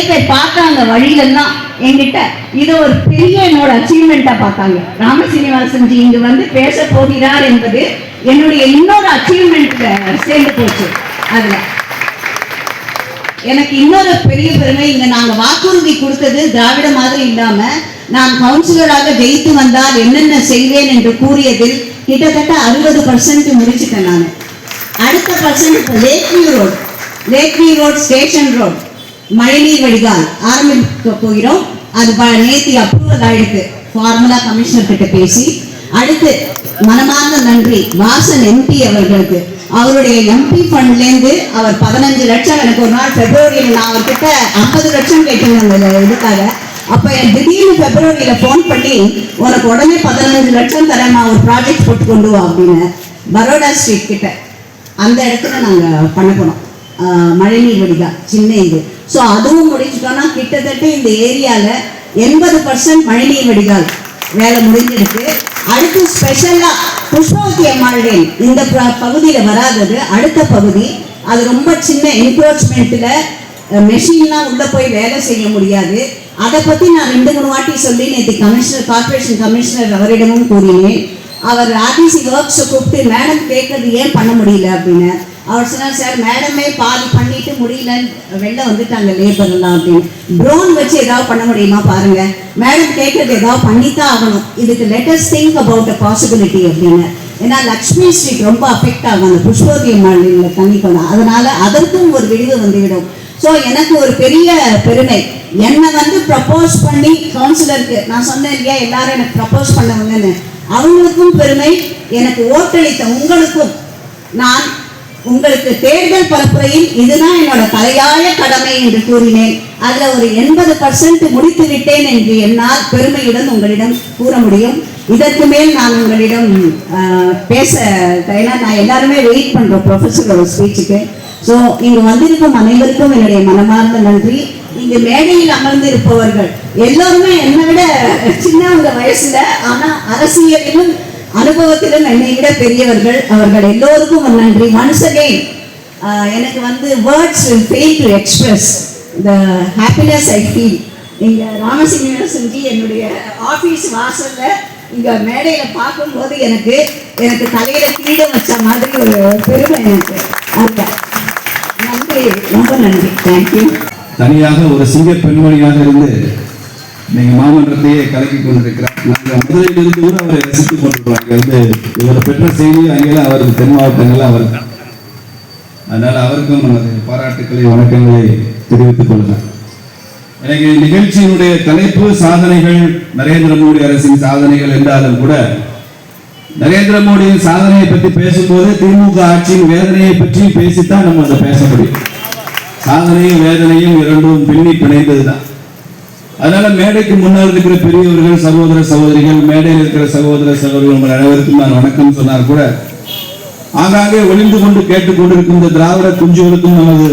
Public நிறைய பார்த்தாங்க வழியிலெல்லாம். என்கிட்ட இது ஒரு பெரிய என்னோட அச்சீவ்மெண்ட்டா பார்த்தாங்க. ராமசீனிவாசன் ஜி இங்கு வந்து பேச போகிறார் என்பது என்னுடைய இன்னொரு அச்சீவ்மெண்ட்ல சேர்ந்து போச்சு. அதுல. எனக்கு இன்னொரு பெரிய பெருமை இங்க நாங்க வாக்குறுதி கொடுத்தது திராவிட மாதிரி இல்லாம நான் கவுன்சிலராக ஜெயித்து வந்தால் என்னென்ன செய்வேன் என்று கூறியதில் கிட்டத்தட்ட அறுபது பர்சன்ட் முடிச்சிட்டேன் நான். அடுத்த percent Lakeview road Lakeview road station road மழைநீர் வடிகால் ஆரம்பிக்க போகிறோம். அது ப- நேத்தி அப்ரூவல் ஆயிடுக்கு ஃபார்முலா கமிஷனர் கிட்ட பேசி அடுத்து மனமார்ந்த நன்றி வாசன் எம்பி அவர்களுக்கு. அவருடைய எம்பி ஃபண்ட்லேருந்து அவர் பதினஞ்சு லட்சம் எனக்கு ஒரு நாள் பிப்ரவரியில் நான் அவர்கிட்ட ஐம்பது லட்சம் கேட்டிருந்தேன் அந்த இதுக்காக. அப்போ என் திடீர்னு பிப்ரவரியில் ஃபோன் பண்ணி உனக்கு உடனே பதினஞ்சு லட்சம் தரேன் ஒரு ப்ராஜெக்ட் போட்டு கொண்டு வா அப்படின்னு. பரோடா ஸ்ட்ரீட் கிட்ட. அந்த இடத்துல நாங்கள் பண்ண போனோம். மழைநீர் வடிகா சின்ன இது. ஸோ அதுவும் முடிஞ்சிட்டோம்னா கிட்டத்தட்ட இந்த ஏரியாவில் எண்பது பர்சன்ட் மழைநீர் வடிகால் வேலை முடிஞ்சிருக்கு. அடுத்து ஸ்பெஷலாக புஷ்பவதி அம்மாள் இந்த ப- வராதது. அடுத்த பகுதி அது ரொம்ப சின்ன என்க்ரோச்மெண்ட்டில் மெஷின்லாம் உள்ளே போய் வேலை செய்ய முடியாது. அதை பற்றி நான் ரெண்டு மூணு வாட்டி சொல்லி நேற்று கமிஷனர் கார்பரேஷன் கமிஷனர் அவரிடமும் கூறினேன். அவர் ஆர்டிசி ஒர்க்ஸை கூப்பிட்டு மேடம் கேட்கறது ஏன் பண்ண முடியல? அப்படின்னு. அவர் சொன்னார் சார் மேடமே பாதி பண்ணிட்டு முடியல வெளில வந்துட்டாங்க லேபர் பண்ணலாம் அப்படின்னு. ட்ரோன் வச்சு ஏதாவது பண்ண முடியுமா பாருங்க. மேடம் கேட்கறது ஏதாவது பண்ணித்தான் ஆகணும். இதுக்கு let us think about a possibility அப்படின்னு. ஏன்னா லக்ஷ்மி ஸ்ட்ரீட் ரொம்ப அஃபெக்ட் ஆகும் அந்த புஷ்பவதி மாநில தண்ணி கொண்டா அதனால அதற்கும் ஒரு விடிவு வந்துவிடும். ஸோ எனக்கு ஒரு பெரிய பெருமை. என்னை வந்து ப்ரப்போஸ் பண்ணி கவுன்சிலருக்கு நான் சொன்னேன் இல்லையா எல்லாரும் எனக்கு ப்ரப்போஸ் பண்ணவங்கன்னு. அவங்களுக்கும் பெருமை எனக்கு ஓட்டளித்த உங்களுக்கும். நான் உங்களுக்கு தேர்தல் பரப்புரையில் இதுதான் என்னோட தலையாய கடமை என்று கூறினேன். அதுல ஒரு எண்பது பர்சன்ட் முடித்து விட்டேன் என்று என்னால் பெருமையுடன் உங்களிடம் கூற முடியும். இதற்கு மேல் நான் உங்களிடம் பேச ஏன்னா நான் எல்லாருமே வெயிட் பண்றோம் ப்ரொஃபஸரோட ஸ்பீச்சுக்கு ஸோ இங்கு வந்திருக்கும் அனைவருக்கும் என்னுடைய மனமார்ந்த நன்றி. இங்கு மேடையில் அமர்ந்து இருப்பவர்கள் எல்லோருமே என்னை விட சின்னவங்க வயசுல ஆனா அரசியலிலும் அனுபவத்திலும் என்னை விட பெரியவர்கள் அவர்கள் எல்லோருக்கும் ஒரு நன்றி. ஒன்ஸ் அகெயின் எனக்கு வந்து words fail to express the happiness I feel இங்கே ராமசிங்கன் என்னுடைய ஆஃபீஸ் வாசலில் இங்கே மேடையில் பார்க்கும்போது எனக்கு எனக்கு தலையில் கீழம் வச்ச மாதிரி ஒரு பெருமை எனக்கு. அந்த நன்றி. ரொம்ப நன்றி. தேங்க்யூ தனியாக ஒரு சிங்க பெண்மணியாக இருந்து நீங்கள் மாமன்றத்தையே கலக்கி கொண்டிருக்கிறார். நாங்கள் கூட அவரை ரசித்துக் கொண்டிருக்கிறோம் வந்து இவரை பெற்ற செய்தி அங்கெல்லாம் அவருக்கு தென் மாவட்டங்கள்லாம் அவருக்கு அதனால அவருக்கும் நமது பாராட்டுக்களை வணக்கங்களை தெரிவித்துக் கொள்ளலாம் எனக்கு நிகழ்ச்சியினுடைய தலைப்பு சாதனைகள் நரேந்திர மோடி அரசின் சாதனைகள் என்றாலும் கூட நரேந்திர மோடியின் சாதனையை பற்றி பேசும்போது திமுக ஆட்சியின் வேதனையை பற்றி பேசித்தான் நம்ம அதை பேச முடியும். சாதனையும் வேதனையும் இரண்டும் அதனால மேடைக்கு முன்னால் இருக்கிற பெரியவர்கள் சகோதர சகோதரிகள் மேடையில் இருக்கிற சகோதர சகோதரிகள் உங்கள் அனைவருக்கும் நான் வணக்கம் சொன்னார் கூட ஆங்காங்கே ஒளிந்து கொண்டு கேட்டுக்கொண்டிருக்கும் இந்த திராவிட குஞ்சுகளுக்கும் நமது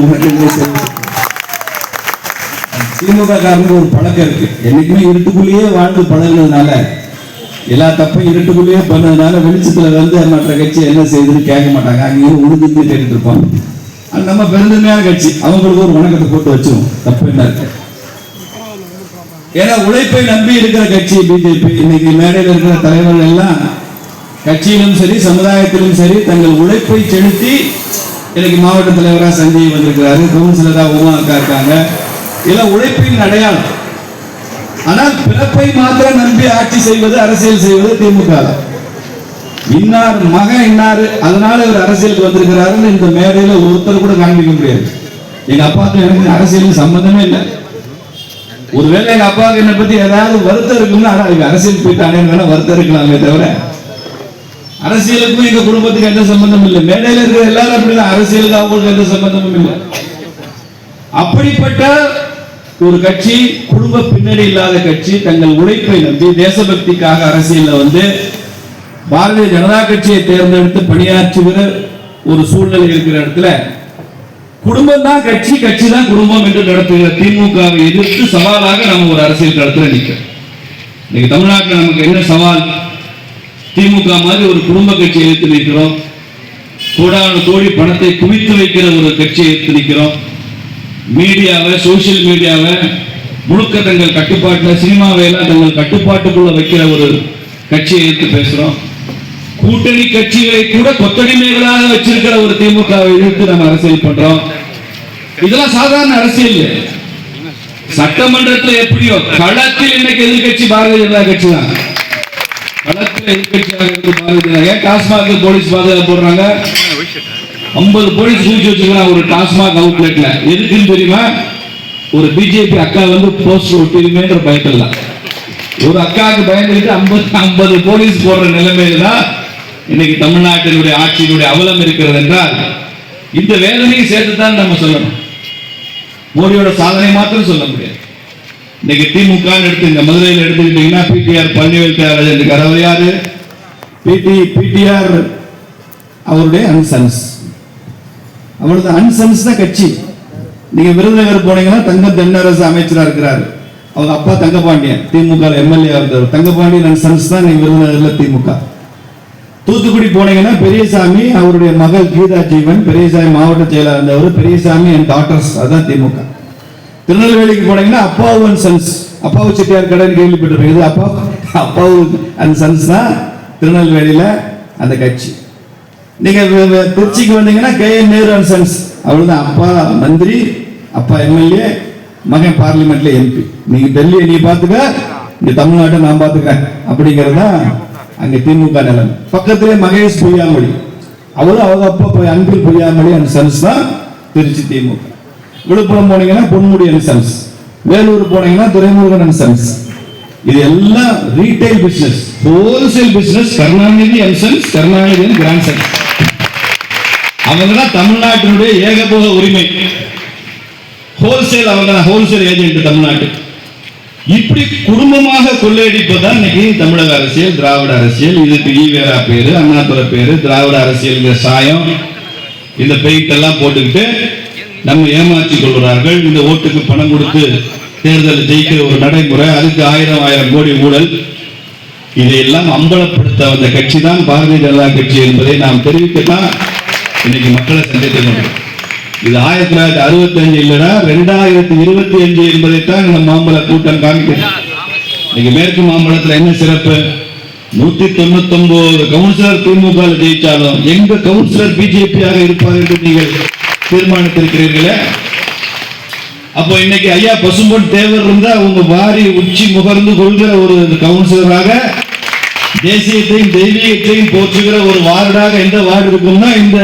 திமுக காரங்க ஒரு பழக்கம் இருக்கு. என்னைக்குமே இருட்டுக்குள்ளேயே வாழ்ந்து பழகினதுனால எல்லா தப்பும் இருட்டுக்குள்ளேயே பண்ணதுனால வெளிச்சத்துல வந்து மற்ற கட்சி என்ன செய்யுதுன்னு கேட்க மாட்டாங்க. அங்கேயும் உழுதுந்து கேட்டுட்டு இருப்பாங்க. நம்ம பெருந்தன்மையான கட்சி. அவங்களுக்கு ஒரு வணக்கத்தை போட்டு வச்சிருவோம். தப்பு என்ன? இருக்கு ஏன்னா உழைப்பை நம்பி இருக்கிற கட்சி பிஜேபி இன்னைக்கு மேடையில் இருக்கிற தலைவர்கள் எல்லாம் கட்சியிலும் சரி சமுதாயத்திலும் சரி தங்கள் உழைப்பை செலுத்தி இன்னைக்கு மாவட்ட தலைவராக சஞ்சய் வந்திருக்கிறாரு. கவுன்சிலராக உமா அக்கா இருக்காங்க. இதெல்லாம் உழைப்பின் அடையாளம். ஆனால் பிறப்பை மாத்திரம் நம்பி ஆட்சி செய்வது அரசியல் செய்வது திமுக. இன்னார் மகன் இன்னார் அதனால இவர் அரசியலுக்கு வந்திருக்கிறாருன்னு இந்த மேடையில ஒருத்தர் கூட காண்பிக்க முடியாது. எங்க அப்பாவுக்கு எனக்கு அரசியலுக்கு சம்பந்தமே இல்லை. ஒருவேளை எங்க அப்பாவுக்கு என்னை பத்தி ஏதாவது வருத்தம் இருக்கும்னா ஆனா இவங்க அரசியல் போயிட்டானேன்னு வேணா வருத்தம் இருக்கலாமே தவிர அரசியலுக்கும் எங்க குடும்பத்துக்கு எந்த சம்பந்தம் இல்லை. மேடையில இருக்கிற எல்லாரும் அப்படிதான். அரசியலுக்கு அவங்களுக்கு எந்த சம்பந்தமும் இல்லை. அப்படிப்பட்ட ஒரு கட்சி குடும்ப பின்னணி இல்லாத கட்சி தங்கள் உழைப்பை நம்பி தேசபக்திக்காக அரசியல்ல வந்து பாரதிய ஜனதா கட்சியை தேர்ந்தெடுத்து பணியாற்றுகிற ஒரு சூழ்நிலை இருக்கிற இடத்துல குடும்பம் தான் கட்சி கட்சி தான் குடும்பம் என்று நடத்துகிற திமுகவை எதிர்த்து சவாலாக நம்ம ஒரு அரசியல் களத்தில் நிற்கிறோம் இன்னைக்கு தமிழ்நாட்டில் நமக்கு என்ன சவால்? திமுக மாதிரி ஒரு குடும்ப கட்சியை எதிர்த்து நிற்கிறோம். கோடான கோடி பணத்தை குவித்து வைக்கிற ஒரு கட்சியை எதிர்த்து நிற்கிறோம். மீடியாவை சோசியல் மீடியாவை முழுக்க தங்கள் கட்டுப்பாட்டில் சினிமாவை எல்லாம் தங்கள் கட்டுப்பாட்டுக்குள்ள வைக்கிற ஒரு கட்சியை எடுத்து பேசுகிறோம் கூட்டணி கட்சிகளை கூட கொத்தடிமைகளாக வச்சிருக்கிற ஒரு திமுக இழுத்து நம்ம அரசியல் பண்றோம். இதெல்லாம் சாதாரண அரசியல் சட்டமன்றத்தில் சட்டமன்றத்துல எப்படியோ களத்தில் இன்னைக்கு எதிர்க்கட்சி பாரதிய ஜனதா கட்சி தான். களத்தில் எதிர்கட்சியாக இருக்கு பாரதிய ஜனதா. ஏன் டாஸ்மாக் போலீஸ் பாதுகாப்பு போடுறாங்க? ஐம்பது போலீஸ் சூழ்ச்சி வச்சுக்கலாம் ஒரு டாஸ்மாக் அவுட்லெட்ல எதுக்குன்னு தெரியுமா? ஒரு பிஜேபி அக்கா வந்து போஸ்டர் ஒட்டிருமேன்ற பயத்தில் ஒரு அக்காவுக்கு பயந்துட்டு ஐம்பது ஐம்பது போலீஸ் போடுற நிலைமையில தான் இன்னைக்கு தமிழ்நாட்டினுடைய ஆட்சியினுடைய அவலம் இருக்கிறது என்றால் இந்த வேதனையை சேர்த்துதான் நம்ம சொல்லணும். மோடியோட சாதனை மாத்திரம் சொல்ல முடியாது. இன்னைக்கு திமுக எடுத்து இந்த மதுரையில் எடுத்துக்கிட்டீங்கன்னா பிடிஆர் பழனிவேல் தியாகராஜன் இருக்கார் அவர் யாரு? பிடி பிடிஆர் அவருடைய அன்சன்ஸ். அவரது அன்சன்ஸ் தான் கட்சி. நீங்க விருதுநகர் போனீங்கன்னா தங்க தென்னரசு அமைச்சரா இருக்கிறாரு. அவங்க அப்பா தங்கபாண்டியன் திமுக எம்எல்ஏ இருந்தார் தங்கபாண்டியன் அன்சன்ஸ் தான் நீங்க விருதுநகர்ல திமுக. தூத்துக்குடி போனீங்கன்னா பெரியசாமி அவருடைய மகள் கீதா ஜீவன் பெரியசாமி மாவட்ட செயலாளர் இருந்தவர் பெரியசாமி அண்ட் டாட்டர்ஸ் அதான் திமுக. திருநெல்வேலிக்கு போனீங்கன்னா அப்பாவு அண்ட் சன்ஸ் அப்பாவு செட்டியார் கடன் கேள்விப்பட்டிருப்பீங்க. அப்பா அப்பாவு அண்ட் சன்ஸ் தான் திருநெல்வேலியில அந்த கட்சி. நீங்க திருச்சிக்கு வந்தீங்கன்னா K N Nehru and sons அவ்வளவுதான் அப்பா மந்திரி அப்பா எம்எல்ஏ மகன் பார்லிமெண்ட்ல எம்பி. நீங்க டெல்லியை நீ பாத்துக்க இங்க தமிழ்நாட்டை நான் பாத்துக்கிறேன் அப்படிங்கிறது தான் அங்க திமுக நிலம். பக்கத்திலே மகேஷ் பொய்யாமொழி. அவரும் அவங்க அப்பா போய் அன்பில் பொய்யாமொழி அண்ட் சன்ஸ் தான் திருச்சி திமுக. விழுப்புரம் போனீங்கன்னா பொன்முடி அண்ட் சன்ஸ் வேலூர் போனீங்கன்னா துரைமுருகன் அண்ட் சன்ஸ் இது எல்லாம் retail business wholesale business Karunanidhi and sons Karunanidhi and grandsons அவங்க தான் தமிழ்நாட்டினுடைய ஏகபோக உரிமை. ஹோல்சேல் அவங்க ஹோல்சேல் ஏஜென்ட் தமிழ்நாட்டு இப்படி குடும்பமாக கொள்ளையடிப்பதுதான் இன்னைக்கு தமிழக அரசியல் திராவிட அரசியல். இதுக்கு ஈவேரா பேரு அண்ணாதுரை பேரு திராவிட அரசியல் சாயம் இந்த பெயிண்ட் எல்லாம் போட்டுக்கிட்டு நம்ம ஏமாற்றி கொள்கிறார்கள். இந்த ஓட்டுக்கு பணம் கொடுத்து தேர்தல் ஜெயிக்கிற ஒரு நடைமுறை அதுக்கு ஆயிரம் ஆயிரம் கோடி ஊழல். இதையெல்லாம் அம்பலப்படுத்த வந்த கட்சி தான் பாரதிய ஜனதா கட்சி என்பதை நாம் தெரிவிக்கத்தான் இன்னைக்கு மக்களை சந்தித்துக் கொண்டோம் இது ஆயிரத்தி தொள்ளாயிரத்தி அறுபத்தி அஞ்சு இல்லடா ரெண்டாயிரத்தி இருபத்தி அஞ்சு என்பதைத்தான் இந்த மாம்பழ கூட்டம் காமிக்கிறது இன்னைக்கு மேற்கு மாம்பழத்துல என்ன சிறப்பு? நூத்தி தொண்ணூத்தி ஒன்பது கவுன்சிலர் திமுக ஜெயிச்சாலும் எங்க கவுன்சிலர் பிஜேபியாக இருப்பார் என்று நீங்கள் தீர்மானித்திருக்கிறீர்களே? அப்போ இன்னைக்கு ஐயா பசும்பொன் தேவர் இருந்தா அவங்க வாரி உச்சி முகர்ந்து கொள்கிற ஒரு கவுன்சிலராக தேசியத்தையும் தெய்வீகத்தையும் போற்றுகிற ஒரு வார்டாக எந்த வார்டு இருக்கும்னா இந்த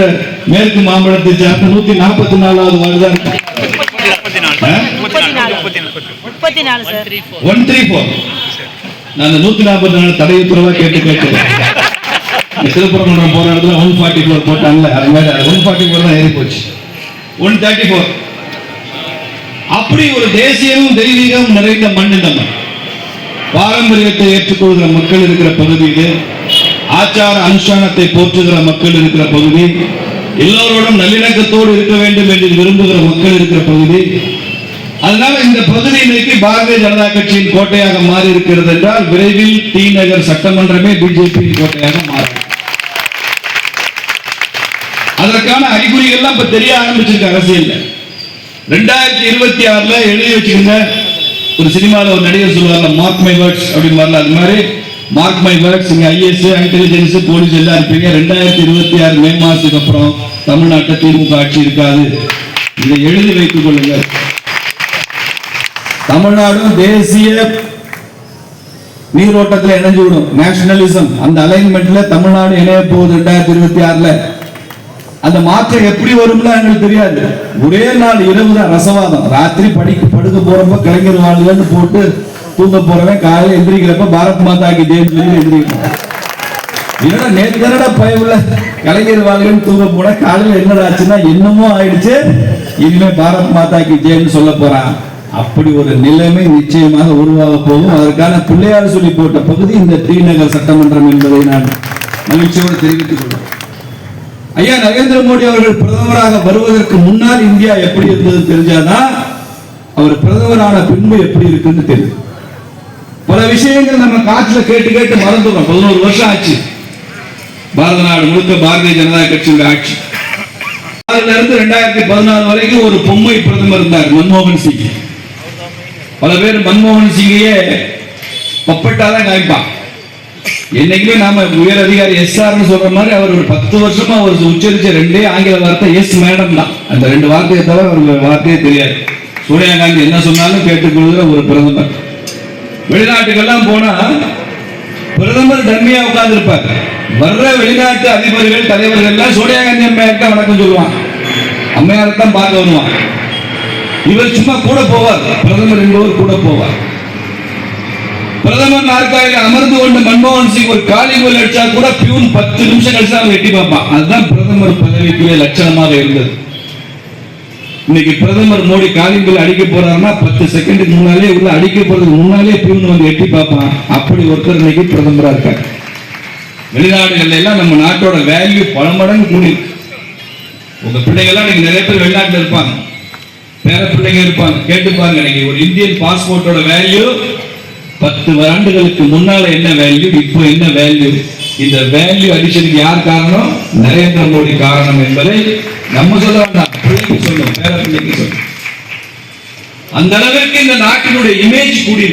மேற்கு மாம்பழத்தை சார்ந்த நூத்தி நாற்பத்தி நாலாவது வார்டு தான் ஆ? முப்பத்தி நாலு. முப்பத்தி நாலு சார் ஒன் த்ரீ ஃபோர் நான் நூத்தி நாற்பத்தி நாலு தடை உத்தரவா கேட்டு கேட்டு இந்த திருப்பரங்குன்றம் போற இடத்துல ஒன் ஃபார்ட்டி ஃபோர் போட்டாங்கல்ல அது மாதிரி ஒன் ஃபார்ட்டி ஃபோர் தான் ஏறி போச்சு. ஒன் தேர்ட்டி ஃபோர் அப்படி ஒரு தேசியமும் தெய்வீகமும் நிறைந்த மண் இந்த மண் பாரம்பரியத்தை ஏற்றுக்கொள்கிற மக்கள் இருக்கிற பகுதியிலே ஆச்சார அனுஷ்டானத்தை போற்றுகிற மக்கள் இருக்கிற பகுதி எல்லோரோடும் நல்லிணக்கத்தோடு இருக்க வேண்டும் என்று விரும்புகிற மக்கள் இருக்கிற பகுதி. அதனால இந்த பகுதி இன்னைக்கு பாரதிய ஜனதா கட்சியின் கோட்டையாக மாறி இருக்கிறது என்றால் விரைவில் டி நகர் சட்டமன்றமே பிஜேபியின் கோட்டையாக மாறும். அதற்கான அறிகுறிகள்லாம் இப்ப தெரிய ஆரம்பிச்சிருக்கு அரசியல் ரெண்டாயிரத்தி இருபத்தி ஆறுல எழுதி வச்சுக்கோங்க ஒரு சினிமாவில் ஒரு நடிகர் சொல்லுவாங்க மார்க் மை வேர்ட்ஸ் அப்படின்னு வரல அது மாதிரி. மார்க் மை வேர்ட்ஸ் இங்க ஐஎஸ் இன்டெலிஜென்ஸ் போலீஸ் எல்லாம் இருப்பீங்க. ரெண்டாயிரத்தி இருபத்தி ஆறு மே மாசத்துக்கு அப்புறம் தமிழ்நாட்டில் திமுக ஆட்சி இருக்காது. இதை எழுதி வைத்துக் கொள்ளுங்கள். தமிழ்நாடும் தேசிய நீரோட்டத்தில் இணைஞ்சு விடும். நேஷனலிசம் அந்த அலைன்மெண்ட்ல தமிழ்நாடு இணைய போகுது ரெண்டாயிரத்தி இருபத்தி ஆறுல. அந்த மாற்றம் எப்படி வரும்ல எங்களுக்கு தெரியாது. ஒரே நாள் இரவு தான் ரசவாதம். ராத்திரி படிக்க படுக்க போறப்ப கலைஞர் வாழ்வுன்னு போட்டு தூங்க போறவன் காலையில் எந்திரிக்கிறப்ப பாரத் மாதா கி ஜெயம் சொல்லி என்னடா நேத்து தானடா பயவுள்ள கலைஞர் வாழ்வுன்னு தூங்க போனா காலையில் என்னடா ஆச்சுன்னா என்னமோ ஆயிடுச்சு. இனிமே பாரத் மாதா கி ஜெயம்னு சொல்ல போறான். அப்படி ஒரு நிலைமை நிச்சயமாக உருவாக போகும். அதற்கான பிள்ளையார் சொல்லி போட்ட பகுதி இந்த டி சட்டமன்றம் என்பதை நான் மகிழ்ச்சியோடு தெரிவித்துக் கொள்வேன் ஐயா நரேந்திர மோடி அவர்கள் பிரதமராக வருவதற்கு முன்னால் இந்தியா எப்படி இருந்தது தெரிஞ்சாதான் அவர் பிரதமரான பின்பு எப்படி இருக்குன்னு தெரியும். பல விஷயங்கள் நம்ம காற்றுல கேட்டு கேட்டு மறந்துடுறோம். பதினோரு வருஷம் ஆச்சு. பாரத நாடு முழுக்க பாரதிய ஜனதா கட்சியோட ஆட்சி. அதுல இருந்து ரெண்டாயிரத்தி பதினாறு வரைக்கும் ஒரு பொம்மை பிரதமர் இருந்தார் மன்மோகன் சிங் பல பேர் மன்மோகன் சிங்கையே பப்பட்டா தான் காமிப்பான். என்னைக்குமே நாம உயர் அதிகாரி எஸ்ஆர்னு சொல்ற மாதிரி அவர் ஒரு பத்து வருஷமா அவர் உச்சரிச்ச ரெண்டே ஆங்கில வார்த்தை எஸ் மேடம் தான். அந்த ரெண்டு வார்த்தையை தவிர அவருக்கு வார்த்தையே தெரியாது. சோனியா காந்தி என்ன சொன்னாலும் கேட்டுக்கொள்கிற ஒரு பிரதமர். வெளிநாட்டுக்கெல்லாம் போனா பிரதமர் தன்மையா உட்கார்ந்து இருப்பார் வர்ற வெளிநாட்டு அதிபர்கள் தலைவர்கள் எல்லாம் சோனியா காந்தி அம்மையாருக்கு வணக்கம் சொல்லுவான் அம்மையாரை தான் பார்க்க வருவான் இவர் சும்மா கூட போவார். பிரதமர் என்பவர் கூட போவார். பிரதமர் நாற்காலியில் அமர்ந்து கொண்டு மன்மோகன் சிங் ஒரு காலி கோல் அடிச்சா கூட பியூன் பத்து நிமிஷம் கழிச்சு அவன் எட்டி பார்ப்பான். அதுதான் பிரதமர் பதவிக்குரிய லட்சணமாக இருந்தது. இன்னைக்கு பிரதமர் மோடி காலிம்பில் அடிக்க போறாருன்னா பத்து செகண்டுக்கு முன்னாலே உள்ள அடிக்க போறதுக்கு முன்னாலே பியூன் வந்து எட்டி பார்ப்பான். அப்படி ஒருத்தர் இன்னைக்கு பிரதமரா இருக்கார். வெளிநாடுகள்ல எல்லாம் நம்ம நாட்டோட வேல்யூ பல மடங்கு கூடி. உங்க பிள்ளைகள்லாம் நீங்க நிறைய பேர் வெளிநாட்டுல இருப்பாங்க. பேர பிள்ளைங்க இருப்பாங்க. கேட்டுப்பாங்க இன்னைக்கு ஒரு இந்தியன் பாஸ்போர்ட்டோட வேல்யூ பத்து ஆண்டுகளுக்கு முன்னால என்ன வேல்யூ இப்போ என்ன வேல்யூ இந்த வேல்யூ அடிஷனுக்கு யார் காரணம்? நரேந்திர மோடி காரணம் என்பதை நம்ம சொல்ல வேண்டாம். பிள்ளைக்கு சொல்லும் பேர பிள்ளைக்கு சொல்லும். அந்த அளவிற்கு இந்த நாட்டினுடைய இமேஜ் கூடி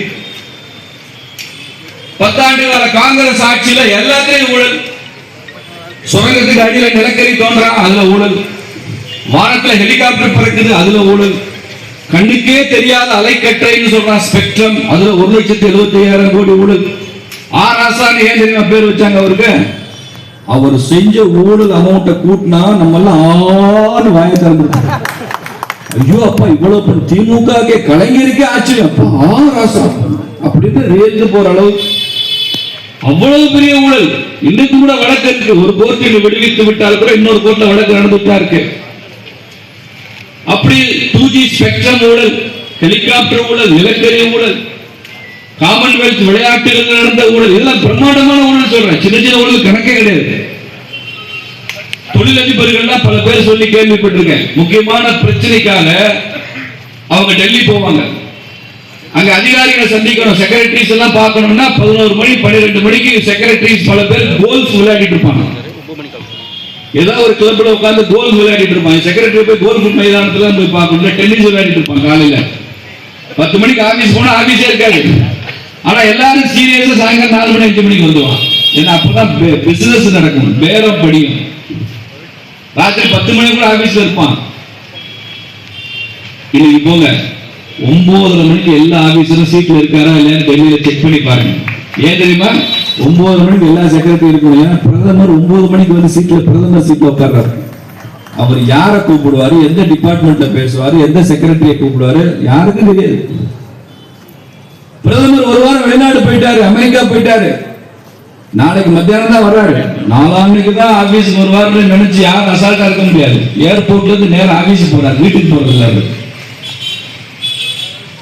பத்தாண்டு கால காங்கிரஸ் ஆட்சியில எல்லாத்தையும் ஊழல். சுரங்கத்துக்கு அடியில நிலக்கரி தோன்றா அதுல ஊழல். வானத்துல ஹெலிகாப்டர் பறக்குது அதுல ஊழல். கண்ணுக்கே தெரியாத அலைக்கற்றைன்னு சொல்றான் ஸ்பெக்ட்ரம் அதுல ஒரு லட்சத்தி எழுபத்தி ஐயாயிரம் கோடி ஊழல். ஆர் ஆசான்னு ஏன் தெரியுமா பேர் வச்சாங்க அவருக்கு? அவர் செஞ்ச ஊழல் அமௌண்ட்டை கூட்டினா நம்ம எல்லாம் ஆறு வாய திறந்துருக்கோம் ஐயோ அப்பா இவ்வளவு பெரிய திமுக கலைஞருக்கே ஆச்சரியம். அப்பா ஆ அப்படின்னு ரேஞ்சு போற அளவு. அவ்வளவு பெரிய ஊழல். இன்னைக்கு கூட வழக்கு இருக்கு. ஒரு கோர்ட்டில் விடுவித்து விட்டால் கூட இன்னொரு கோர்ட்ல வழக்கு நடந்துட்டா இருக்கு. அப்படி டூ ஜி ஸ்பெக்ட்ரம் ஊழல் ஹெலிகாப்டர் ஊழல் நிலக்கரி ஊழல் காமன்வெல்த் விளையாட்டுகள் நடந்த ஊழல் இதெல்லாம் பிரம்மாண்டமான ஊழல் சொல்றேன். சின்ன சின்ன ஊழல் கணக்கே கிடையாது. தொழிலதிபர்கள் பல பேர் சொல்லி கேள்விப்பட்டிருக்கேன். முக்கியமான பிரச்சனைக்காக அவங்க டெல்லி போவாங்க. அங்க அதிகாரிகளை சந்திக்கணும். செக்ரட்டரிஸ் எல்லாம் பார்க்கணும்னா பதினோரு மணி பன்னிரெண்டு மணிக்கு செக்ரட்டரிஸ் பல பேர் கோல்ஃப் விளையாடிட்டு இருப்பாங்க. ஏதோ ஒரு கிளப்ல உட்காந்து கோல்ஃப் விளையாடிட்டு இருப்பாங்க. செக்ரட்டரி போய் கோல்ஃப் மைதானத்துல போய் பார்க்கணும். டென்னிஸ் விளையாடிட்டு இருப்பாங்க காலையில. பத்து மணிக்கு ஆபீஸ் போனா ஆபீஸே இருக்காது. ஆனா எல்லாரும் சீரியஸா சாயங்காலம் நாலு மணி அஞ்சு மணிக்கு வந்துவான் ஏன்னா அப்பதான் பிசினஸ் நடக்கும் பேரம் படியும். ராத்திரி பத்து மணி கூட ஆபீஸ்ல இருப்பான். இன்னைக்கு போங்க ஒன்பதரை மணிக்கு எல்லா ஆபீசரும் சீட்ல இருக்காரா இல்லையான்னு டெல்லியில செக் பண்ணி பாருங்க. ஏன் தெரியுமா? ஒன்பது மணிக்கு எல்லா செக்ரட்டரி இருக்கும் ஏன்னா பிரதமர் ஒன்பது மணிக்கு வந்து சீட்ல பிரதமர் சீட்ல உட்கார்றாரு. அவர் யாரை கூப்பிடுவாரு? எந்த டிபார்ட்மெண்ட்ல பேசுவாரு? எந்த செக்ரட்டரியை கூப்பிடுவாரு? யாருக்கும் தெரியாது. பிரதமர் ஒரு வாரம் வெளிநாடு போயிட்டாரு அமெரிக்கா போயிட்டாரு. நாளைக்கு மத்தியானம் தான் வர்றாரு. நாலாண்டுக்கு தான் ஆபீஸ் ஒரு வாரம் நினைச்சு யாரும் அசால்ட்டா இருக்க முடியாது. ஏர்போர்ட்ல இருந்து நேரம் ஆபீஸ் போறாரு வீட்டுக்கு போறது இல்ல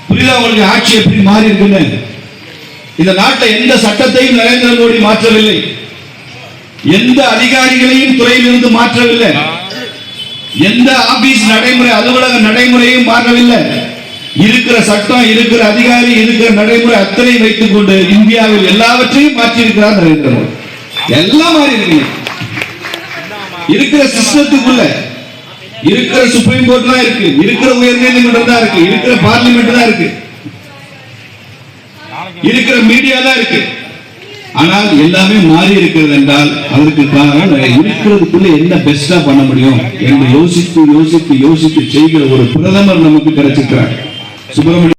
புரியுதா உங்களுக்கு ஆட்சி எப்படி மாறி இருக்குன்னு? இந்த நாட்டை எந்த சட்டத்தையும் நரேந்திர மோடி மாற்றவில்லை. எந்த அதிகாரிகளையும் துறையிலிருந்து மாற்றவில்லை. எந்த ஆபீஸ் நடைமுறை அலுவலக நடைமுறையும் மாறவில்லை இருக்கிற சட்டம் இருக்கிற அதிகாரி இருக்கிற நடைமுறை அத்தனை வைத்துக் கொண்டு இந்தியாவில் எல்லாவற்றையும் மாற்றி இருக்கிறார் நரேந்திர மோடி. எல்லாம் மாறி இருக்கிற சிஸ்டத்துக்குள்ள இருக்கிற சுப்ரீம் கோர்ட் தான் இருக்கு. இருக்கிற உயர் நீதிமன்றம் தான் இருக்கு. இருக்கிற பார்லிமெண்ட் தான் இருக்கு. இருக்கிற மீடியா தான் இருக்கு. ஆனால் எல்லாமே மாறி இருக்கிறது என்றால் அதற்கு காரணம் இருக்கிறதுக்குள்ள என்ன பெஸ்டா பண்ண முடியும் என்று யோசித்து யோசித்து யோசித்து செய்கிற ஒரு பிரதமர் நமக்கு கிடைச்சிருக்கிறார். சுப்பிரமணிய